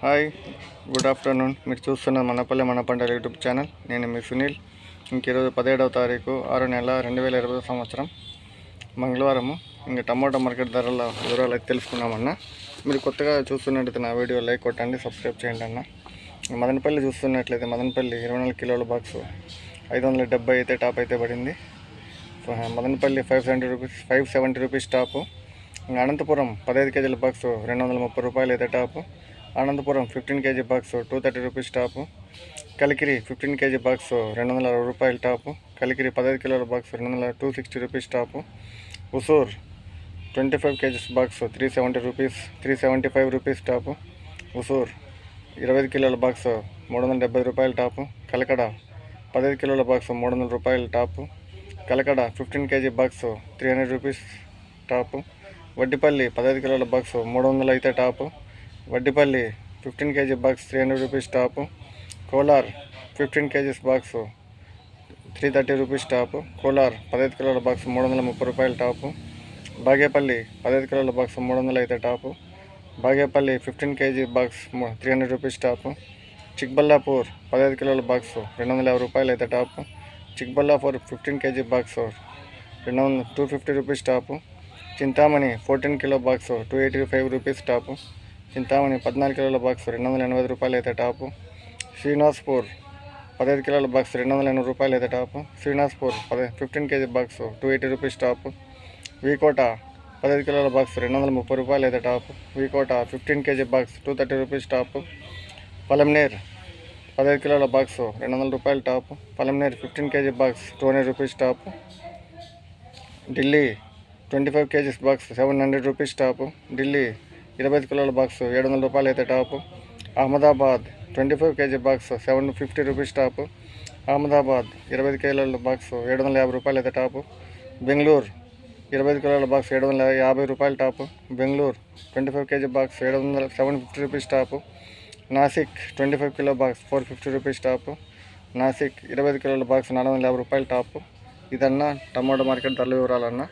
Hi good afternoon. మీరు చూస్తున్న మనపల్లె మన పంటల యూట్యూబ్ ఛానల్. నేను మీ సునీల్. ఇంక ఈరోజు పదిహేడవ తారీఖు ఆరు నెల రెండు వేల ఇరవై సంవత్సరం. మంగళవారము. ఇంకా టమాటో మార్కెట్ ధరల వివరాలు అయితే మీరు కొత్తగా చూస్తున్నట్లయితే నా వీడియో లైక్ కొట్టండి సబ్స్క్రైబ్ చేయండి అన్న. మదనపల్లి చూస్తున్నట్లయితే మదనపల్లి ఇరవై నాలుగు కిలోల బాక్స్ ఐదు వందల డెబ్బై అయితే టాప్ అయితే పడింది. So Madanapalle five seventy rupees five seventy rupees top. ఇంకా అనంతపురం పదహైదు కేజీల బాక్స్ రెండు వందల ముప్పై రూపాయలు అయితే top. Anantapur fifteen KG box two thirty rupees top. Kalikiri fifteen KG box రెండు వందల అరవై రూపాయల టాపు. కలికిరి పదహైదు కిలోల బాక్స్ రెండు వందల two sixty rupees top. Hosur twenty five KGs box three seventy rupees three seventy five rupees top. Hosur ఇరవై ఐదు కిలోల బాక్స్ మూడు వందల డెబ్బై రూపాయల టాపు. కలకడ పదహైదు కిలోల బాక్స్ మూడు వందల రూపాయల top. Kalakada fifteen KG box three hundred rupees top. Vaddipalli పదహైదు కిలోల బాక్స్ మూడు వందలు అయితే top. Vaddipalli fifteen KG box three hundred rupees top. Kolar fifteen KGs box three thirty rupees top. Kolar పదహైదు కిలోల బాక్స్ మూడు వందల ముప్పై రూపాయల టాపు. బాగేపల్లి పదహైదు కిలోల బాక్స్ మూడు వందలు అయితే top. Bagepalli fifteen KG box three hundred rupees top. Chikballapur పదహైదు కిలోల బాక్స్ రెండు వందల యాభై రూపాయలు అయితే top. Chikballapur fifteen KG box రెండు వందల two fifty rupees top. Chintamani fourteen kilo box two eighty five rupees top. Chintamani పద్నాలుగు కిలోల బాక్స్ రెండు వందల ఎనభై రూపాయలు అయితే టాపు. శ్రీనివాస్పూర్ పదహైదు కిలోల బాక్స్ రెండు వందల ఎనభై రూపాయలు అయితే టాపు. శ్రీనివాస్పూర్ పదే fifteen KG box two eighty rupees top. V Kota పదహైదు కిలోల బాక్స్ రెండు వందల ముప్పై రూపాయలు అయితే top. V Kota fifteen KG box two thirty rupees top. Palamaner పదహైదు కిలోల బాక్స్ రెండు వందల రూపాయలు top. Palamaner fifteen KG box two hundred rupees top. Delhi twenty five KGs box seven hundred rupees top. Delhi ఇరవై ఐదు కిలోల box ఏడు వందల రూపాయలు అయితే top Ahmedabad twenty five KG box seven fifty rupees top Ahmedabad ఇరవై ఐదు కిలోల బాక్స్ ఏడు వందల యాభై రూపాయలు అయితే టాపు బెంగళూరు ఇరవై ఐదు కిలోల బాక్స్ ఏడు వందల యాభై రూపాయలు top Bengaluru twenty five KG box ఏడు వందల seven fifty rupees top Nashik twenty five kilo box four fifty rupees top Nashik ఇరవై ఐదు కిలోల బాక్స్ నాలుగు వందల యాభై రూపాయలు టాపు ఇదన్నా టమాటో మార్కెట్ ధరల వివరాలన్నా.